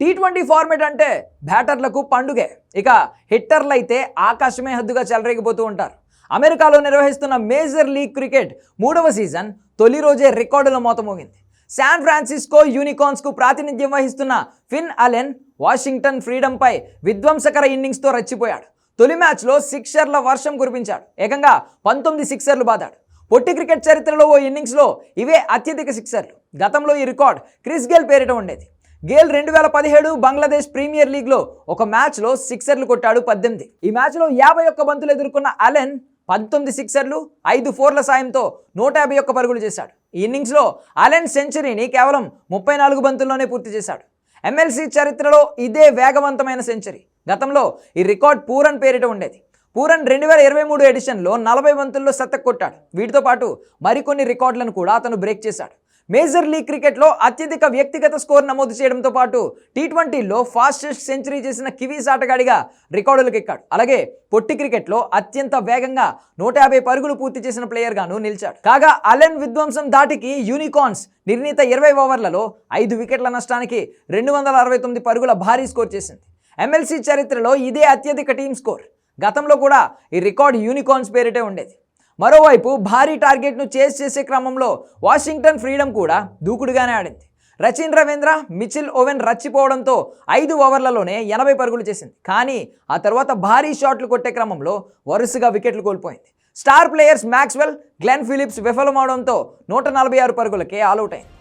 T twenty format అంటే బ్యాటర్లకు పండుగే. ఇక హిట్టర్లు అయితే ఆకాశమే హద్దుగా చెలరేగిపోతూ ఉంటారు. అమెరికాలో నిర్వహిస్తున్న మేజర్ లీగ్ క్రికెట్ మూడవ సీజన్ తొలి రోజే రికార్డుల మోతమోగింది శాన్ ఫ్రాన్సిస్కో యూనికాన్స్కు ప్రాతినిధ్యం వహిస్తున్న ఫిన్ అలెన్ వాషింగ్టన్ ఫ్రీడంపై విధ్వంసకర ఇన్నింగ్స్తో రచ్చిపోయాడు. తొలి మ్యాచ్లో సిక్సర్ల వర్షం కురిపించాడు. ఏకంగా పంతొమ్మిది సిక్సర్లు బాదాడు. పొట్టి క్రికెట్ చరిత్రలో ఓ ఇన్నింగ్స్లో ఇవే అత్యధిక సిక్సర్లు. గతంలో ఈ రికార్డ్ క్రిస్ గేల్ పేరిట ఉండేది. గేల్ రెండు వేల పదిహేడు బంగ్లాదేశ్ ప్రీమియర్ లీగ్లో ఒక మ్యాచ్లో సిక్సర్లు కొట్టాడు పద్దెనిమిది. ఈ మ్యాచ్లో యాభై ఒక్క బంతులు ఎదుర్కొన్న అలెన్ పంతొమ్మిది సిక్సర్లు ఐదు ఫోర్ల సాయంతో నూట యాభై ఒక్క పరుగులు చేశాడు. ఈ ఇన్నింగ్స్లో అలెన్ సెంచరీని కేవలం ముప్పై నాలుగు బంతుల్లోనే పూర్తి చేశాడు. ఎమ్మెల్సీ చరిత్రలో ఇదే వేగవంతమైన సెంచరీ. గతంలో ఈ రికార్డ్ పూరన్ పేరిట ఉండేది. పూరన్ రెండు వేల ఇరవై మూడు ఎడిషన్లో నలభై బంతుల్లో శతక్ కొట్టాడు. వీటితో పాటు మరికొన్ని రికార్డులను కూడా అతను బ్రేక్ చేశాడు. మేజర్ లీగ్ క్రికెట్లో అత్యధిక వ్యక్తిగత స్కోర్ నమోదు చేయడంతో పాటు టీ ట్వంటీలో ఫాస్టెస్ట్ సెంచరీ చేసిన కివీస్ ఆటగాడిగా రికార్డులకు ఎక్కాడు అలాగే పొట్టి క్రికెట్లో అత్యంత వేగంగా నూట యాభై పరుగులు పూర్తి చేసిన ప్లేయర్గాను నిలిచాడు. కాగా అలెన్ విధ్వంసం దాటికి యూనికాన్స్ నిర్ణీత ఇరవై ఓవర్లలో ఐదు వికెట్ల నష్టానికి రెండు వందల అరవై తొమ్మిది పరుగుల భారీ స్కోర్ చేసింది. ఎమ్మెల్సీ చరిత్రలో ఇదే అత్యధిక టీం స్కోర్. గతంలో కూడా ఈ రికార్డు యూనికాన్స్ పేరిటే ఉండేది. మరోవైపు భారీ టార్గెట్ను చేస్ చేసే క్రమంలో వాషింగ్టన్ ఫ్రీడమ్ కూడా దూకుడుగానే ఆడింది. రచిన్ రవీంద్ర మిచిల్ ఓవెన్ రచ్చిపోవడంతో ఐదు ఓవర్లలోనే ఎనభై పరుగులు చేసింది. కానీ ఆ తర్వాత భారీ షాట్లు కొట్టే క్రమంలో వరుసగా వికెట్లు కోల్పోయింది. Star players Maxwell Glenn Phillips విఫలమవడంతో నూట నలభై ఆరు పరుగులకే ఆల్అవుట్ అయింది.